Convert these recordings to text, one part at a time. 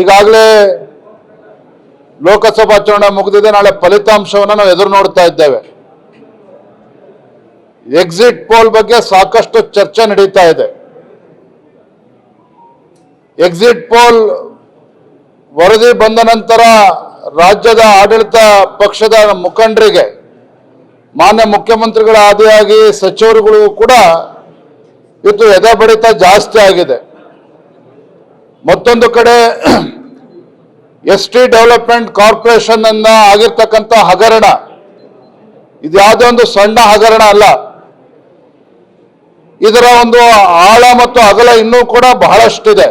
ಈಗಾಗಲೇ ಲೋಕಸಭಾ ಚುನಾವಣೆ ಮುಗಿದಿದೆ, ನಾಳೆ ಫಲಿತಾಂಶವನ್ನು ನಾವು ಎದುರು ನೋಡ್ತಾ ಇದ್ದೇವೆ. ಎಕ್ಸಿಟ್ ಪೋಲ್ ಬಗ್ಗೆ ಸಾಕಷ್ಟು ಚರ್ಚೆ ನಡೀತಾ ಇದೆ. ಎಕ್ಸಿಟ್ ಪೋಲ್ ವರದಿ ಬಂದ ನಂತರ ರಾಜ್ಯದ ಆಡಳಿತ ಪಕ್ಷದ ಮುಖಂಡರಿಗೆ, ಮಾನ್ಯ ಮುಖ್ಯಮಂತ್ರಿಗಳ ಆದಿಯಾಗಿ ಸಚಿವರುಗಳು ಕೂಡ ಇವತ್ತು ಎದೆ ಬಡಿತ ಜಾಸ್ತಿ ಆಗಿದೆ. ಮತ್ತೊಂದು ಕಡೆ ಎಸ್ ಟಿ ಡೆವಲಪ್ಮೆಂಟ್ ಕಾರ್ಪೊರೇಷನ್ ಅನ್ನ ಆಗಿರ್ತಕ್ಕಂಥ ಹಗರಣ. ಇದು ಒಂದು ಸಣ್ಣ ಹಗರಣ ಅಲ್ಲ. ಇದರ ಒಂದು ಆಳ ಮತ್ತು ಅಗಲ ಇನ್ನೂ ಕೂಡ ಬಹಳಷ್ಟಿದೆ.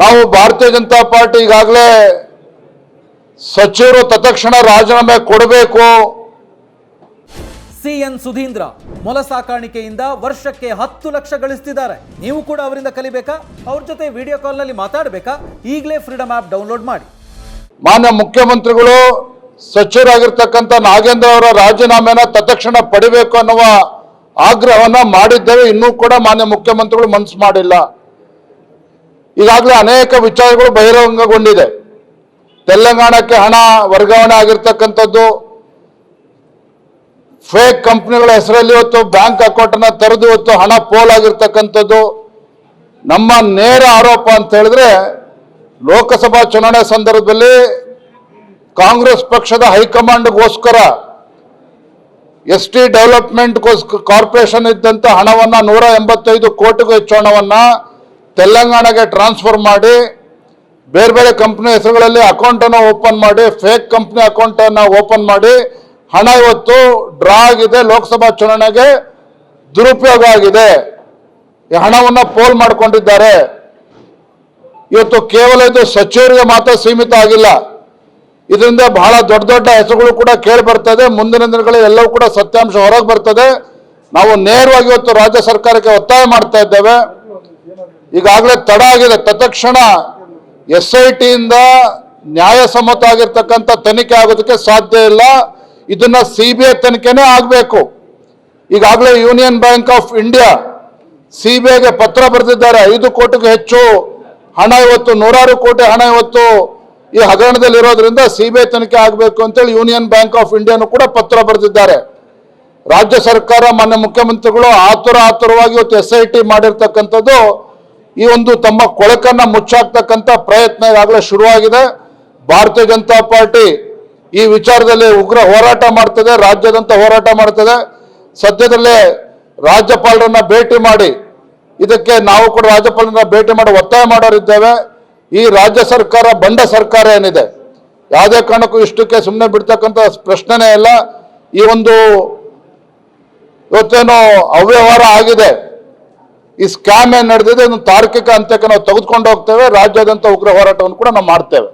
ನಾವು ಭಾರತೀಯ ಜನತಾ ಪಾರ್ಟಿ ಈಗಾಗಲೇ ಸಚಿವರು ತತ್ಕ್ಷಣ ರಾಜೀನಾಮೆ ಕೊಡಬೇಕು. ಸಿಎನ್ ಸುಧೀಂದ್ರ ಮೊಲ ಸಾಕಾಣಿಕೆಯಿಂದ ವರ್ಷಕ್ಕೆ ಹತ್ತು ಲಕ್ಷ ಗಳಿಸ್ತಿದ್ದಾರೆ. ನೀವು ಕೂಡ ಅವರಿಂದ ಕಲಿಬೇಕಾ? ಅವ್ರ ಜೊತೆ ವಿಡಿಯೋ ಕಾಲ್ನಲ್ಲಿ ಮಾತಾಡಬೇಕಾ? ಈಗಲೇ ಫ್ರೀಡಮ್ ಆ್ಯಪ್ ಡೌನ್ಲೋಡ್ ಮಾಡಿ. ಮಾನ್ಯ ಮುಖ್ಯಮಂತ್ರಿಗಳು ಸಚಿವರಾಗಿರ್ತಕ್ಕಂಥ ನಾಗೇಂದ್ರ ಅವರ ರಾಜೀನಾಮೆನ ತತ್ಕ್ಷಣ ಪಡಿಬೇಕು ಅನ್ನುವ ಆಗ್ರಹವನ್ನ ಮಾಡಿದ್ದೇವೆ. ಇನ್ನೂ ಕೂಡ ಮಾನ್ಯ ಮುಖ್ಯಮಂತ್ರಿಗಳು ಮನಸ್ಸು ಮಾಡಿಲ್ಲ. ಈಗಾಗಲೇ ಅನೇಕ ವಿಚಾರಗಳು ಬಹಿರಂಗಗೊಂಡಿದೆ. ತೆಲಂಗಾಣಕ್ಕೆ ಹಣ ವರ್ಗಾವಣೆ ಆಗಿರ್ತಕ್ಕಂಥದ್ದು ಫೇಕ್ ಕಂಪ್ನಿಗಳ ಹೆಸರಲ್ಲಿ ಇವತ್ತು ಬ್ಯಾಂಕ್ ಅಕೌಂಟ್ ಅನ್ನ ತೆರೆದು ಇವತ್ತು ಹಣ ಪೋಲ್ ಆಗಿರ್ತಕ್ಕಂಥದ್ದು. ನಮ್ಮ ನೇರ ಆರೋಪ ಅಂತ ಹೇಳಿದ್ರೆ ಲೋಕಸಭಾ ಚುನಾವಣೆ ಸಂದರ್ಭದಲ್ಲಿ ಕಾಂಗ್ರೆಸ್ ಪಕ್ಷದ ಹೈಕಮಾಂಡ್ಗೋಸ್ಕರ ಎಸ್ ಟಿ ಡೆವಲಪ್ಮೆಂಟ್ ಕಾರ್ಪೊರೇಷನ್ ಇದ್ದಂತ ಹಣವನ್ನ ನೂರ ಎಂಬತ್ತೈದು ಕೋಟಿಗೂ ಹೆಚ್ಚು ಹಣವನ್ನು ತೆಲಂಗಾಣಗೆ ಟ್ರಾನ್ಸ್ಫರ್ ಮಾಡಿ, ಬೇರೆ ಬೇರೆ ಕಂಪ್ನಿ ಹೆಸರುಗಳಲ್ಲಿ ಅಕೌಂಟನ್ನು ಓಪನ್ ಮಾಡಿ ಫೇಕ್ ಕಂಪ್ನಿ ಅಕೌಂಟನ್ನು ಓಪನ್ ಮಾಡಿ ಹಣ ಇವತ್ತು ಡ್ರಾ ಆಗಿದೆ, ಲೋಕಸಭಾ ಚುನಾವಣೆಗೆ ದುರುಪಯೋಗ ಆಗಿದೆ. ಈ ಹಣವನ್ನ ಪೋಲ್ ಮಾಡಿಕೊಂಡಿದ್ದಾರೆ. ಇವತ್ತು ಕೇವಲ ಇದು ಸಚಿವರಿಗೆ ಮಾತ್ರ ಸೀಮಿತ ಆಗಿಲ್ಲ. ಇದರಿಂದ ಬಹಳ ದೊಡ್ಡ ದೊಡ್ಡ ಹೆಸರುಗಳು ಕೂಡ ಕೇಳಿ ಬರ್ತದೆ ಮುಂದಿನ ದಿನಗಳಲ್ಲಿ ಎಲ್ಲವೂ ಕೂಡ ಸತ್ಯಾಂಶ ಹೊರಗೆ ಬರ್ತದೆ. ನಾವು ನೇರವಾಗಿ ಇವತ್ತು ರಾಜ್ಯ ಸರ್ಕಾರಕ್ಕೆ ಒತ್ತಾಯ ಮಾಡ್ತಾ ಇದ್ದೇವೆ. ಈಗಾಗಲೇ ತಡ ಆಗಿದೆ. ತತ್ಕ್ಷಣ ಎಸ್ ಐ ಟಿಯಿಂದ ನ್ಯಾಯಸಮ್ಮತ ಆಗಿರ್ತಕ್ಕಂಥ ತನಿಖೆ ಆಗೋದಕ್ಕೆ ಸಾಧ್ಯ ಇಲ್ಲ. ಇದನ್ನ ಸಿ ಬಿ ತನಿಖೆನೇ ಆಗಬೇಕು. ಈಗಾಗಲೇ union bank of India C ಪತ್ರ ಬರೆದಿದ್ದಾರೆ. ಐದು ಕೋಟಿಗೂ ಹೆಚ್ಚು ಹಣ ಇವತ್ತು, ನೂರಾರು ಕೋಟಿ ಹಣ ಇವತ್ತು ಈ ಹಗರಣದಲ್ಲಿ ಇರೋದ್ರಿಂದ ಸಿ ಬಿ ತನಿಖೆ ಆಗಬೇಕು ಅಂತೇಳಿ ಯೂನಿಯನ್ ಬ್ಯಾಂಕ್ ಆಫ್ ಇಂಡಿಯಾನು ಕೂಡ ಪತ್ರ ಬರೆದಿದ್ದಾರೆ. ರಾಜ್ಯ ಸರ್ಕಾರ, ಮಾನ್ಯ ಮುಖ್ಯಮಂತ್ರಿಗಳು ಆತುರ ಆತುರವಾಗಿ ಇವತ್ತು ಎಸ್ ಐ ಟಿ ಮಾಡಿರ್ತಕ್ಕಂಥದ್ದು ಈ ಒಂದು ತಮ್ಮ ಕೊಳಕನ್ನ ಮುಚ್ಚಾಕ್ತಕ್ಕಂಥ ಪ್ರಯತ್ನ ಈಗಾಗಲೇ ಶುರುವಾಗಿದೆ. ಭಾರತೀಯ ಜನತಾ ಪಾರ್ಟಿ ಈ ವಿಚಾರದಲ್ಲಿ ಉಗ್ರ ಹೋರಾಟ ಮಾಡ್ತದೆ, ರಾಜ್ಯದಂತ ಹೋರಾಟ ಮಾಡ್ತದೆ. ಸದ್ಯದಲ್ಲೇ ರಾಜ್ಯಪಾಲರನ್ನ ಭೇಟಿ ಮಾಡಿ, ಇದಕ್ಕೆ ನಾವು ಕೂಡ ರಾಜ್ಯಪಾಲರನ್ನ ಭೇಟಿ ಮಾಡಿ ಒತ್ತಾಯ ಮಾಡೋರಿದ್ದೇವೆ. ಈ ರಾಜ್ಯ ಸರ್ಕಾರ, ಬಂಡ ಸರ್ಕಾರ ಏನಿದೆ, ಯಾವುದೇ ಕಾರಣಕ್ಕೂ ಇಷ್ಟಕ್ಕೆ ಸುಮ್ಮನೆ ಬಿಡ್ತಕ್ಕಂಥ ಪ್ರಶ್ನೆನೇ ಇಲ್ಲ. ಈ ಒಂದು ಇವತ್ತೇನು ಅವ್ಯವಹಾರ ಆಗಿದೆ. ಈ ಸ್ಕ್ಯಾಮ್ ಏನು ನಡೆದಿದೆ, ಇದನ್ನು ತಾರ್ಕಿಕ ಅಂತ್ಯಕ್ಕೆ ನಾವು ತೆಗೆದುಕೊಂಡು ಹೋಗ್ತೇವೆ. ರಾಜ್ಯಾದ್ಯಂತ ಉಗ್ರ ಹೋರಾಟವನ್ನು ಕೂಡ ನಾವು ಮಾಡ್ತೇವೆ.